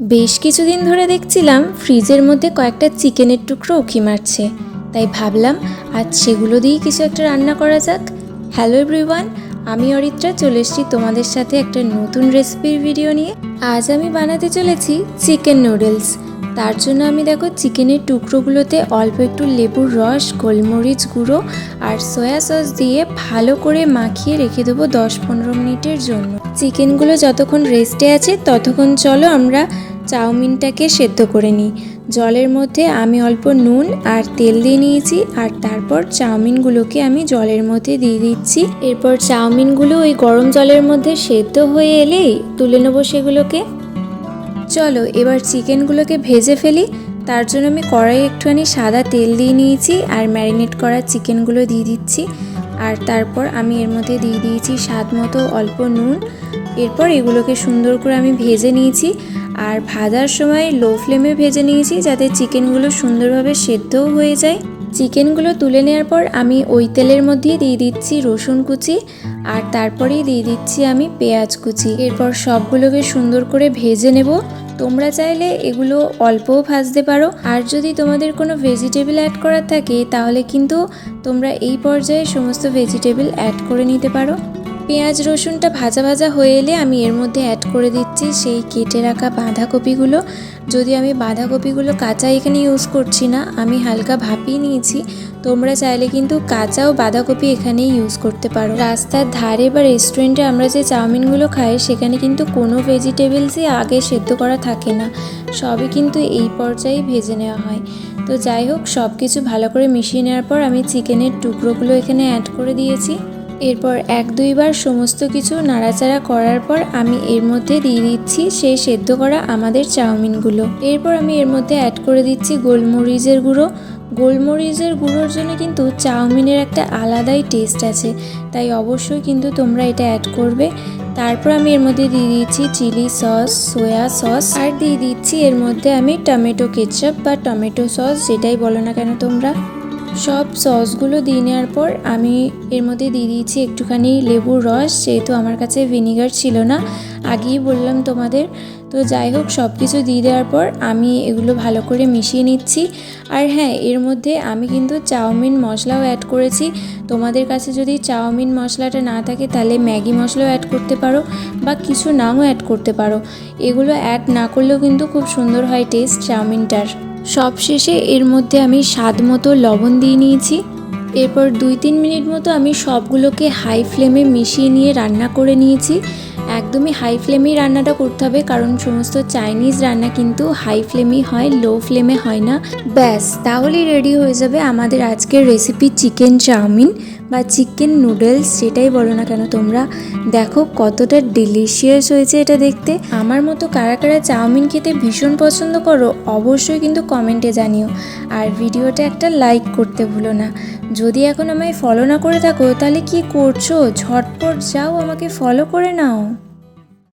বেশ কিছুদিন ধরে দেখছিলাম ফ্রিজের মধ্যে কয়েকটা চিকেনের টুকরো উকি মারছে। তাই ভাবলাম, আজ সেগুলো দিয়েই কিছু একটা রান্না করা যাক। হ্যালো এভরিওয়ান আমি অরিত্রা, চলে এসেছি তোমাদের সাথে একটা নতুন রেসিপির ভিডিও নিয়ে। আজ আমি বানাতে চলেছি চিকেন নুডলস তার জন্য আমি দেখো চিকেনের টুকরোগুলোতে অল্প একটু লেবুর রস, গোলমরিচ গুঁড়ো আর সয়া সস দিয়ে ভালো করে মাখিয়ে রেখে দেবো দশ পনেরো মিনিটের জন্য। চিকেনগুলো যতক্ষণ রেস্টে আছে, ততক্ষণ চলো আমরা চাউমিনটাকে সেদ্ধ করে নিই। জলের মধ্যে আমি অল্প নুন আর তেল দিয়ে নিয়েছি আর তারপর চাউমিনগুলোকে আমি জলের মধ্যে দিয়ে দিচ্ছি। এরপর চাউমিনগুলো ওই গরম জলের মধ্যে সেদ্ধ হয়ে এলেই তুলে নেব সেগুলোকে। চলো এবার চিকেনগুলোকে ভেজে ফেলি। তার জন্য আমি কড়াই একটুখানি সাদা তেল দিয়ে নিয়েছি আর ম্যারিনেট করা চিকেনগুলো দিয়ে দিচ্ছি। আর তারপর আমি এর মধ্যে দিয়ে দিয়েছি স্বাদ মতো অল্প নুন এরপর এগুলোকে সুন্দর করে আমি ভেজে নিয়েছি। আর ভাজার সময় লো ফ্লেমে ভেজে নিয়েছি যাতে চিকেনগুলো সুন্দরভাবে সেদ্ধও হয়ে যায়। চিকেনগুলো তুলে নেওয়ার পর আমি ওই তেলের মধ্যেই দিয়ে দিচ্ছি রসুন কুচি আর তারপরেই দিয়ে দিচ্ছি আমি পেঁয়াজ কুচি। এরপর সবগুলোকে সুন্দর করে ভেজে নেব। তোমরা চাইলে এগুলো অল্পও ভাজতে পারো। আর যদি তোমাদের কোনো ভেজিটেবল অ্যাড করার থাকে তাহলে কিন্তু তোমরা এই পর্যায়ে সমস্ত ভেজিটেবল অ্যাড করে নিতে পারো। পেঁয়াজ রসুনটা ভাজা ভাজা হয়ে এলে আমি এর মধ্যে অ্যাড করে দিচ্ছি সেই কেটে রাখা বাঁধাকপিগুলো। যদি আমি বাঁধাকপিগুলো কাঁচা এখানে ইউজ করছি না, আমি হালকা ভাপিয়ে নিয়েছি। তোমরা চাইলে কিন্তু কাঁচাও বাঁধাকপি এখানেই ইউজ করতে পারো। রাস্তার ধারে বা রেস্টুরেন্টে আমরা যে চাউমিনগুলো খাই, সেখানে কিন্তু কোনো ভেজিটেবলসই আগে সেদ্ধ করা থাকে না। সবই কিন্তু এই পর্যায়ে ভেজে নেওয়া হয়। তো যাই হোক সব কিছু ভালো করে মিশিয়ে নেওয়ার পর আমি চিকেনের টুকরোগুলো এখানে অ্যাড করে দিয়েছি। এরপর এক দুইবার সমস্ত কিছু নাড়াচাড়া করার পর আমি এর মধ্যে দিয়ে দিচ্ছি সেই সেদ্ধ করা আমাদের চাউমিনগুলো। এরপর আমি এর মধ্যে অ্যাড করে দিচ্ছি গোলমরিচের গুঁড়ো। গোলমরিচের গুঁড়োর জন্য কিন্তু চাউমিনের একটা আলাদাই টেস্ট আছে, তাই অবশ্যই কিন্তু তোমরা এটা অ্যাড করবে। তারপর আমি এর মধ্যে দিয়ে দিচ্ছি চিলি সস সোয়া সস, আর দিয়ে দিচ্ছি এর মধ্যে আমি টমেটো কেচাপ বা টমেটো সস, যেটাই বলো না কেন তোমরা। সব সসগুলো দিয়ে নেওয়ার পর আমি এর মধ্যে দিয়ে দিয়েছি একটুখানি লেবুর রস, যেহেতু আমার কাছে ভিনিগার ছিল না। আগেই বললাম তোমাদের। তো যাই হোক সব কিছু দিয়ে দেওয়ার পর আমি এগুলো ভালো করে মিশিয়ে নিচ্ছি। আর হ্যাঁ এর মধ্যে আমি কিন্তু চাউমিন মশলাও অ্যাড করেছি। তোমাদের কাছে যদি চাউমিন মশলাটা না থাকে, তাহলে ম্যাগি মশলাও অ্যাড করতে পারো বা কিছু নাও অ্যাড করতে পারো। এগুলো অ্যাড না করলেও কিন্তু খুব সুন্দর হয় টেস্ট চাউমিনটার। সবশেষে এর মধ্যে আমি স্বাদ মতো লবণ দিয়ে নিয়েছি। এরপর দুই তিন মিনিট মতো আমি সবগুলোকে হাই ফ্লেমে মিশিয়ে নিয়ে রান্না করে নিয়েছি। একদমই হাই ফ্লেমেই রান্নাটা করতে হবে, কারণ সমস্ত চাইনিজ রান্না কিন্তু হাই ফ্লেমেই হয় লো ফ্লেমে হয় না। ব্যাস, তাহলেই রেডি হয়ে যাবে আমাদের আজকের রেসিপি চিকেন চাউমিন। বা চিকেন নুডলস সেটাই বলো না কেন, তোমরা দেখো কতটা ডিলিশিয়াস হয়েছে এটা দেখতে। আমার মতো কারা কারা চাউমিন খেতে ভীষণ পছন্দ করো, অবশ্যই কিন্তু কমেন্টে জানিও। আর ভিডিওটা একটা লাইক করতে ভুলো না। যদি এখন আমায় ফলো না করে থাকো, তাহলে কি করছ? ঝটপট যাও আমাকে ফলো করে নাও।